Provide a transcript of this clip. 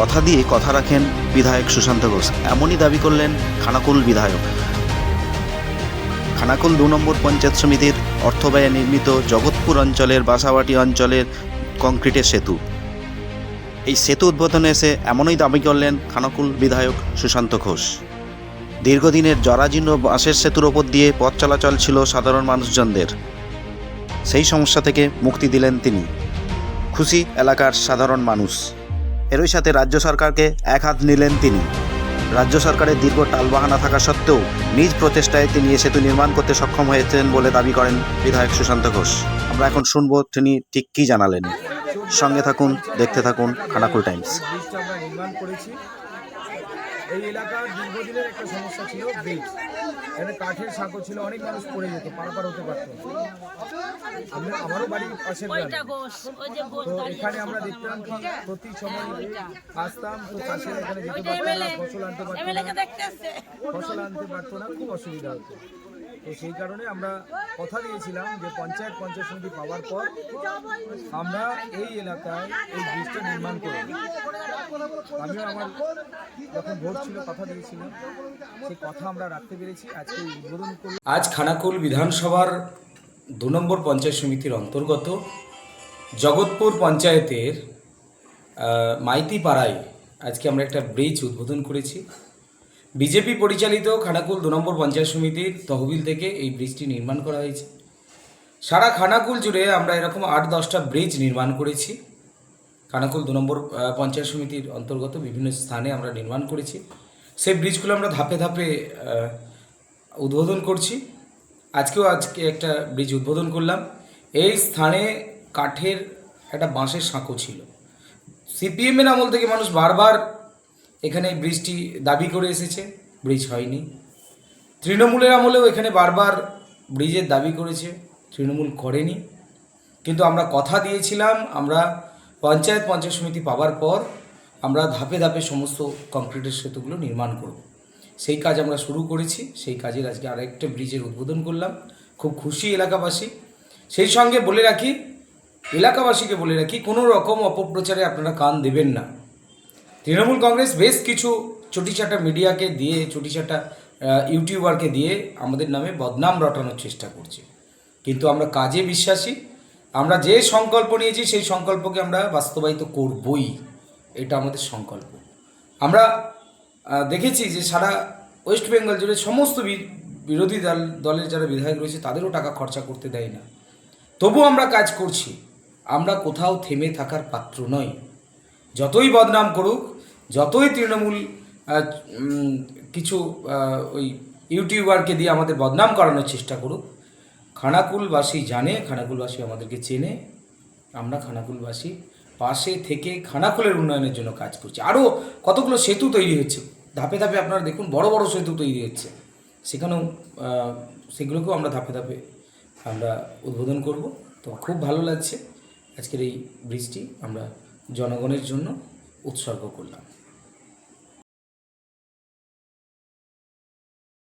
কথা দিয়ে কথা রাখেন বিধায়ক সুশান্ত ঘোষ। এমনই দাবি করলেন খানাকুল বিধায়ক। খানাকুল দু নম্বর পঞ্চায়েত সমিতির অর্থব্যয়ে নির্মিত জগৎপুর অঞ্চলের বাসাবাটি অঞ্চলের কংক্রিটের সেতু। এই সেতু উদ্বোধনে এসে এমনই দাবি করলেন খানাকুল বিধায়ক সুশান্ত ঘোষ। দীর্ঘদিনের জরাজীর্ণ বাঁশের সেতুর ওপর দিয়ে পথ চলাচল ছিল সাধারণ মানুষজনদের। সেই সমস্যা থেকে মুক্তি দিলেন তিনি। খুশি এলাকার সাধারণ মানুষ। এরই সাথে রাজ্য সরকারকে এক হাত নিলেন তিনি। রাজ্য সরকারের দীর্ঘ টালবাহানা থাকা সত্ত্বেও নিজ প্রচেষ্টায় তিনি এ সেতু নির্মাণ করতে সক্ষম হয়েছেন বলে দাবি করেন বিধায়ক সুশান্ত ঘোষ। আমরা এখন শুনব তিনি ঠিক কী জানালেন। সঙ্গে থাকুন, দেখতে থাকুন খানাকুল টাইমস। এই এলাকার দীর্ঘদিনের একটা সমস্যা ছিল, ব্রিজ। এখানে কাঠের সাঁকো ছিল, অনেক মানুষ পড়ে যেত, পারাপার হতে পারত। আমরা আমারও বাড়ির পাশের তো এখানে আমরা দেখতাম কি প্রতি সময় আসতাম তো চাষিরা এখানে যেতে পারতো না ফসল আনতে পারতো না ফসল আনতে পারতো না খুব অসুবিধা হতো। তো সেই কারণে আমরা কথা দিয়েছিলাম যে পঞ্চায়েত পঞ্চায়েত সমিতি পাওয়ার পর আমরা এই এলাকায় এই ব্রিজটা নির্মাণ করব আমিও আমার যখন ভোট ছিল কথা দিয়েছিলাম। সেই কথা আমরা রাখতে পেরেছি। আজকে উদ্বোধন করলাম। আজ খানাকুল বিধানসভার দু নম্বর পঞ্চায়েত সমিতির অন্তর্গত জগৎপুর পঞ্চায়েতের আহ, মাইতি পাড়ায় আজকে আমরা একটা ব্রিজ উদ্বোধন করেছি। বিজেপি পরিচালিত খানাকুল দু নম্বর পঞ্চায়েত সমিতির তহবিল থেকে এই ব্রিজটি নির্মাণ করা হয়েছে। সারা খানাকুল জুড়ে আমরা এরকম আট দশটা ব্রিজ নির্মাণ করেছি। খানাকুল দু নম্বর পঞ্চায়েত সমিতির অন্তর্গত বিভিন্ন স্থানে আমরা নির্মাণ করেছি। সেই ব্রিজগুলো আমরা ধাপে ধাপে উদ্বোধন করছি। আজকেও আজকে একটা ব্রিজ উদ্বোধন করলাম। এই স্থানে কাঠের একটা বাঁশের সাঁকো ছিল। সিপিএমের আমল থেকে মানুষ বারবার এখানে ব্রিজটি দাবি করে এসেছে। ব্রিজ হয়নি। তৃণমূলের আমলেও এখানে বারবার ব্রিজের দাবি করেছে। তৃণমূল করেনি। কিন্তু আমরা কথা দিয়েছিলাম, আমরা পঞ্চায়েত পঞ্চায়েত সমিতি পাওয়ার পর আমরা ধাপে ধাপে সমস্ত কংক্রিটের সেতুগুলো নির্মাণ করব। সেই কাজ আমরা শুরু করেছি, সেই কাজের আজকে আরেকটা ব্রিজের উদ্বোধন করলাম। খুব খুশি এলাকাবাসী। সেই সঙ্গে বলে রাখি, এলাকাবাসীকে বলে রাখি, কোনো রকম অপপ্রচারে আপনারা কান দেবেন না। তৃণমূল কংগ্রেস বেশ কিছু চটিচাটা মিডিয়াকে দিয়ে, চটিচাটা ইউটিউবারকে দিয়ে আমাদের নামে বদনাম রটানোর চেষ্টা করছে। কিন্তু আমরা কাজে বিশ্বাসী। আমরা যে সংকল্প নিয়েছি, সেই সংকল্পকে আমরা বাস্তবায়িত করবই। এটা আমাদের সংকল্প। আমরা দেখেছি যে সারা ওয়েস্ট বেঙ্গল জুড়ে সমস্ত বিরোধী দল, দলের যারা বিধায়ক রয়েছে, তাদেরও টাকা খরচা করতে দেয় না। তবু আমরা কাজ করছি। আমরা কোথাও থেমে থাকার পাত্র নই। যতই বদনাম করুক, যতই তৃণমূল কিছু ওই ইউটিউবারকে দিয়ে আমাদের বদনাম করানোর চেষ্টা করুক, খানাকুলবাসী জানে, খানাকুলবাসী আমাদেরকে চেনে। আমরা খানাকুলবাসী পাশে থেকে খানাকুলের উন্নয়নের জন্য কাজ করছি। আরও কতগুলো সেতু তৈরি হচ্ছে। ধাপে ধাপে আপনারা দেখুন বড় বড় সেতু তৈরি হচ্ছে। সেখানেও সেগুলোকেও আমরা ধাপে ধাপে আমরা উদ্বোধন করব। তো খুব ভালো লাগছে। আজকের এই ব্রিজটি আমরা জনগণের জন্য উৎসর্গ করলাম।